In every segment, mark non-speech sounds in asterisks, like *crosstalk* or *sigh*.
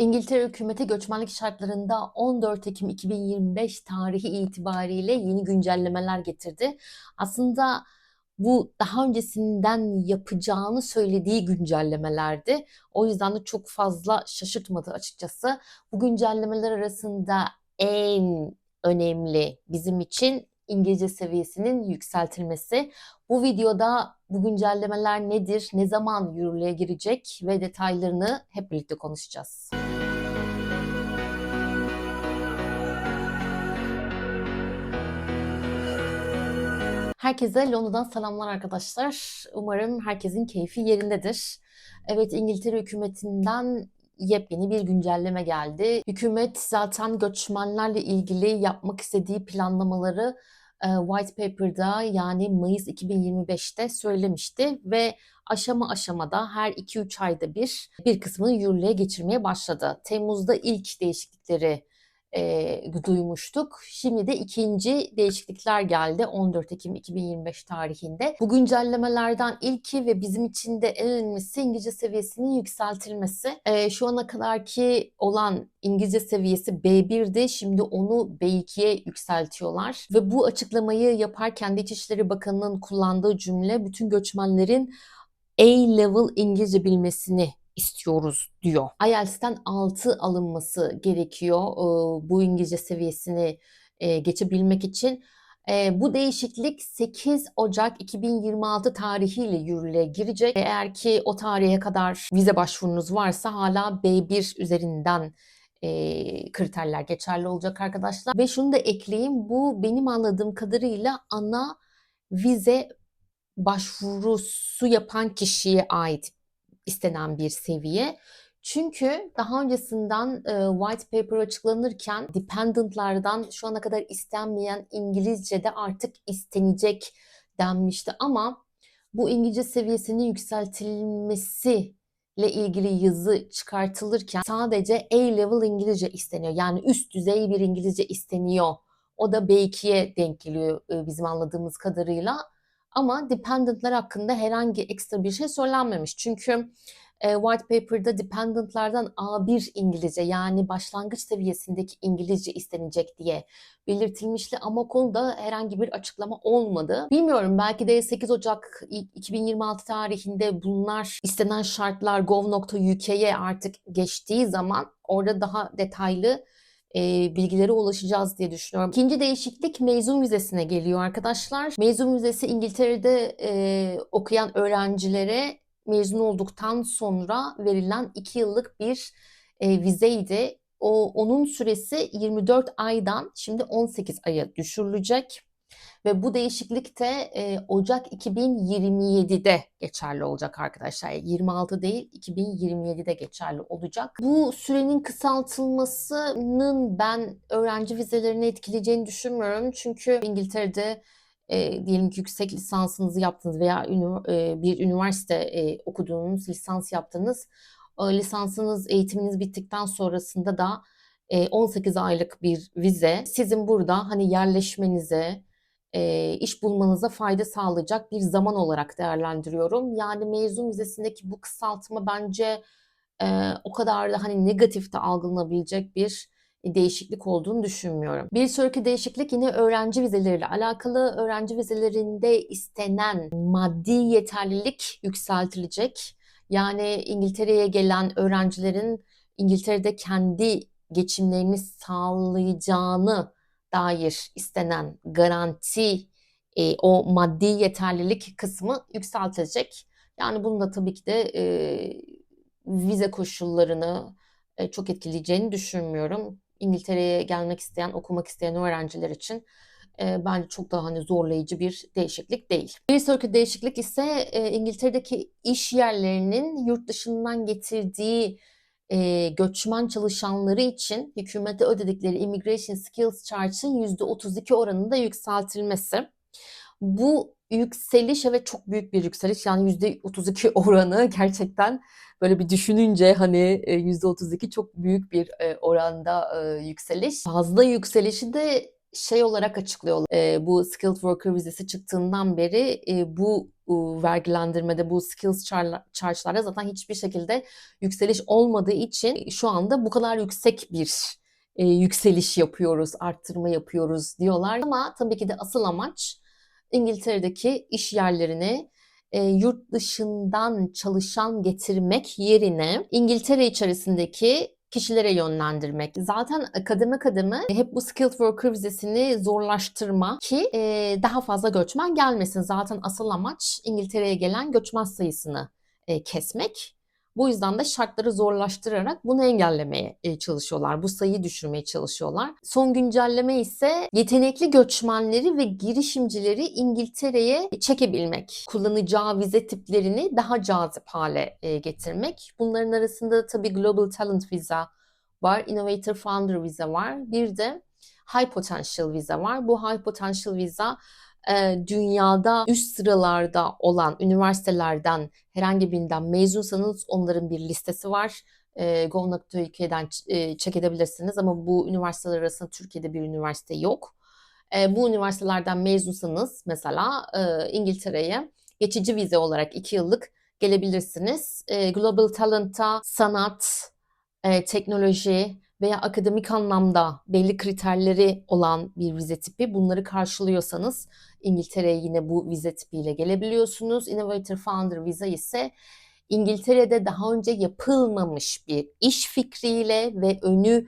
İngiltere hükümeti göçmenlik şartlarında 14 Ekim 2025 tarihi itibariyle yeni güncellemeler getirdi. Aslında bu daha öncesinden yapacağını söylediği güncellemelerdi. O yüzden de çok fazla şaşırtmadı açıkçası. Bu güncellemeler arasında en önemli bizim için İngilizce seviyesinin yükseltilmesi. Bu videoda bu güncellemeler nedir, ne zaman yürürlüğe girecek ve detaylarını hep birlikte konuşacağız. Herkese Londra'dan selamlar arkadaşlar. Umarım herkesin keyfi yerindedir. Evet İngiltere hükümetinden yepyeni bir güncelleme geldi. Hükümet zaten göçmenlerle ilgili yapmak istediği planlamaları e, White Paper'da yani Mayıs 2025'te söylemişti ve aşama aşamada her 2-3 ayda bir bir kısmını yürürlüğe geçirmeye başladı. Temmuz'da ilk değişiklikleri e, duymuştuk. Şimdi de ikinci değişiklikler geldi 14 Ekim 2025 tarihinde. Bu güncellemelerden ilki ve bizim için de en önemlisi İngilizce seviyesinin yükseltilmesi. E, şu ana kadarki olan İngilizce seviyesi B1'di. Şimdi onu B2'ye yükseltiyorlar. Ve bu açıklamayı yaparken de İçişleri Bakanı'nın kullandığı cümle bütün göçmenlerin A-level İngilizce bilmesini istiyoruz diyor. IELTS'ten 6 alınması gerekiyor bu İngilizce seviyesini geçebilmek için. Bu değişiklik 8 Ocak 2026 tarihiyle yürürlüğe girecek. Eğer ki o tarihe kadar vize başvurunuz varsa hala B1 üzerinden kriterler geçerli olacak arkadaşlar. Ve şunu da ekleyeyim bu benim anladığım kadarıyla ana vize başvurusu yapan kişiye ait istenen bir seviye. Çünkü daha öncesinden e, white paper açıklanırken dependentlardan şu ana kadar istenmeyen İngilizce'de artık istenecek denmişti ama bu İngilizce seviyesinin yükseltilmesi ile ilgili yazı çıkartılırken sadece A-level İngilizce isteniyor. Yani üst düzey bir İngilizce isteniyor. O da B2'ye denk geliyor e, bizim anladığımız kadarıyla. Ama dependentler hakkında herhangi ekstra bir şey söylenmemiş. Çünkü e, white paper'da dependentlardan A1 İngilizce yani başlangıç seviyesindeki İngilizce istenecek diye belirtilmişti ama konuda herhangi bir açıklama olmadı. Bilmiyorum belki de 8 Ocak 2026 tarihinde bunlar istenen şartlar gov.uk'ye artık geçtiği zaman orada daha detaylı e, bilgilere ulaşacağız diye düşünüyorum. İkinci değişiklik mezun vizesine geliyor arkadaşlar. Mezun vizesi İngiltere'de e, okuyan öğrencilere mezun olduktan sonra verilen 2 yıllık bir e, vizeydi. O, onun süresi 24 aydan şimdi 18 aya düşürülecek. Ve bu değişiklik de e, Ocak 2027'de geçerli olacak arkadaşlar. 26 değil 2027'de geçerli olacak. Bu sürenin kısaltılmasının ben öğrenci vizelerini etkileyeceğini düşünmüyorum. Çünkü İngiltere'de e, diyelim ki yüksek lisansınızı yaptınız veya ünü, e, bir üniversite e, okuduğunuz lisans yaptınız. O lisansınız, eğitiminiz bittikten sonrasında da e, 18 aylık bir vize sizin burada hani yerleşmenize, e, iş bulmanıza fayda sağlayacak bir zaman olarak değerlendiriyorum. Yani mezun vizesindeki bu kısaltma bence e, o kadar da hani negatif de algılanabilecek bir değişiklik olduğunu düşünmüyorum. Bir sonraki değişiklik yine öğrenci vizeleriyle alakalı. Öğrenci vizelerinde istenen maddi yeterlilik yükseltilecek. Yani İngiltere'ye gelen öğrencilerin İngiltere'de kendi geçimlerini sağlayacağını dair istenen garanti e, o maddi yeterlilik kısmı yükseltilecek. Yani bunun da tabii ki de e, vize koşullarını e, çok etkileyeceğini düşünmüyorum. İngiltere'ye gelmek isteyen, okumak isteyen öğrenciler için e, bence çok daha hani zorlayıcı bir değişiklik değil. Bir sonraki değişiklik ise e, İngiltere'deki iş yerlerinin yurt dışından getirdiği e, göçmen çalışanları için hükümete ödedikleri Immigration Skills Charge'ın %32 oranında yükseltilmesi. Bu yükseliş evet çok büyük bir yükseliş. Yani %32 *laughs* oranı gerçekten böyle bir düşününce hani %32 çok büyük bir oranda yükseliş. Fazla yükselişi de şey olarak açıklıyorlar. E, bu skilled worker vizesi çıktığından beri e, bu e, vergilendirmede bu skills char- charge'larda zaten hiçbir şekilde yükseliş olmadığı için şu anda bu kadar yüksek bir e, yükseliş yapıyoruz, arttırma yapıyoruz diyorlar. Ama tabii ki de asıl amaç İngiltere'deki iş yerlerini e, yurt dışından çalışan getirmek yerine İngiltere içerisindeki kişilere yönlendirmek. Zaten kademe kademe hep bu skilled worker vizesini zorlaştırma ki e, daha fazla göçmen gelmesin. Zaten asıl amaç İngiltere'ye gelen göçmen sayısını e, kesmek. Bu yüzden de şartları zorlaştırarak bunu engellemeye e, çalışıyorlar. Bu sayıyı düşürmeye çalışıyorlar. Son güncelleme ise yetenekli göçmenleri ve girişimcileri İngiltere'ye çekebilmek. Kullanacağı vize tiplerini daha cazip hale e, getirmek. Bunların arasında tabii Global Talent Visa var, Innovator Founder Visa var. Bir de High Potential Visa var. Bu High Potential Visa dünyada üst sıralarda olan üniversitelerden herhangi birinden mezunsanız onların bir listesi var. Go.uk'den check edebilirsiniz ama bu üniversiteler arasında Türkiye'de bir üniversite yok. Bu üniversitelerden mezunsanız mesela İngiltere'ye geçici vize olarak 2 yıllık gelebilirsiniz. Global Talent'a sanat, teknoloji, veya akademik anlamda belli kriterleri olan bir vize tipi bunları karşılıyorsanız İngiltere'ye yine bu vize tipiyle gelebiliyorsunuz. Innovator Founder Visa ise İngiltere'de daha önce yapılmamış bir iş fikriyle ve önü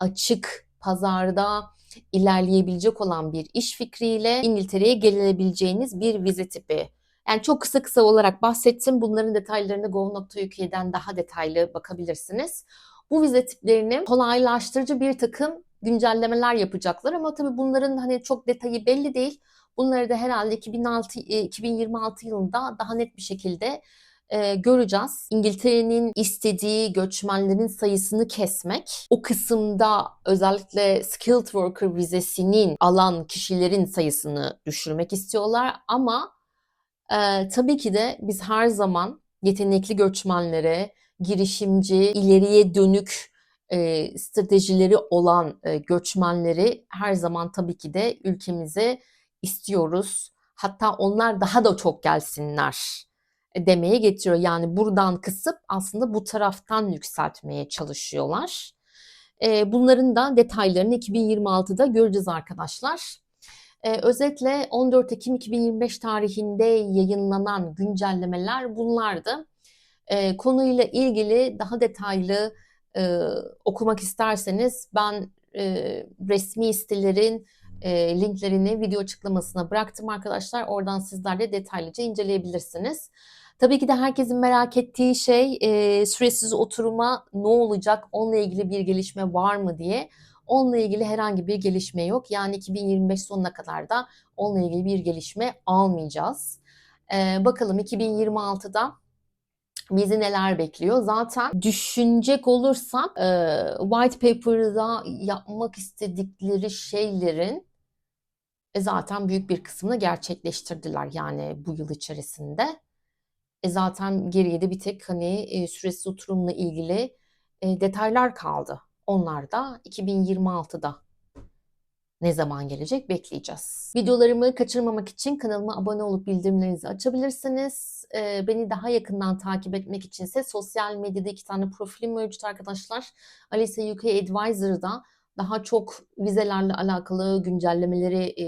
açık pazarda ilerleyebilecek olan bir iş fikriyle İngiltere'ye gelebileceğiniz bir vize tipi. Yani çok kısa kısa olarak bahsettim. Bunların detaylarını gov.uk'den daha detaylı bakabilirsiniz. Bu vize tiplerini kolaylaştırıcı bir takım güncellemeler yapacaklar ama tabii bunların hani çok detayı belli değil. Bunları da herhalde 2006, 2026 e, yılında daha net bir şekilde e, göreceğiz. İngiltere'nin istediği göçmenlerin sayısını kesmek, o kısımda özellikle skilled worker vizesinin alan kişilerin sayısını düşürmek istiyorlar ama e, tabii ki de biz her zaman yetenekli göçmenlere, girişimci, ileriye dönük e, stratejileri olan e, göçmenleri her zaman tabii ki de ülkemize istiyoruz. Hatta onlar daha da çok gelsinler e, demeye getiriyor. Yani buradan kısıp aslında bu taraftan yükseltmeye çalışıyorlar. E, bunların da detaylarını 2026'da göreceğiz arkadaşlar. E, özetle 14 Ekim 2025 tarihinde yayınlanan güncellemeler bunlardı. E, konuyla ilgili daha detaylı e, okumak isterseniz ben e, resmi sitelerin e, linklerini video açıklamasına bıraktım arkadaşlar. Oradan sizler de detaylıca inceleyebilirsiniz. Tabii ki de herkesin merak ettiği şey e, süresiz oturuma ne olacak, onunla ilgili bir gelişme var mı diye. Onunla ilgili herhangi bir gelişme yok. Yani 2025 sonuna kadar da onunla ilgili bir gelişme almayacağız. E, bakalım 2026'da bizi neler bekliyor? Zaten düşünecek olursam e, white paper'da yapmak istedikleri şeylerin e, zaten büyük bir kısmını gerçekleştirdiler yani bu yıl içerisinde. E, zaten geriye de bir tek hani e, süresiz oturumla ilgili e, detaylar kaldı. Onlar da 2026'da ne zaman gelecek bekleyeceğiz. Videolarımı kaçırmamak için kanalıma abone olup bildirimlerinizi açabilirsiniz. Ee, beni daha yakından takip etmek içinse sosyal medyada iki tane profilim mevcut arkadaşlar. Alice UK Advisor'da daha çok vizelerle alakalı güncellemeleri e,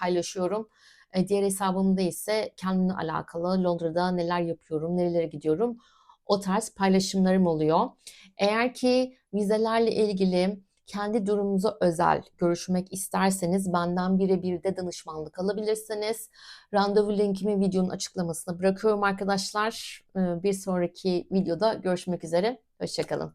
paylaşıyorum. E, diğer hesabımda ise kendimle alakalı Londra'da neler yapıyorum, nerelere gidiyorum o tarz paylaşımlarım oluyor. Eğer ki vizelerle ilgili kendi durumunuza özel görüşmek isterseniz benden birebir de danışmanlık alabilirsiniz. Randevu linkimi videonun açıklamasına bırakıyorum arkadaşlar. Bir sonraki videoda görüşmek üzere. Hoşçakalın.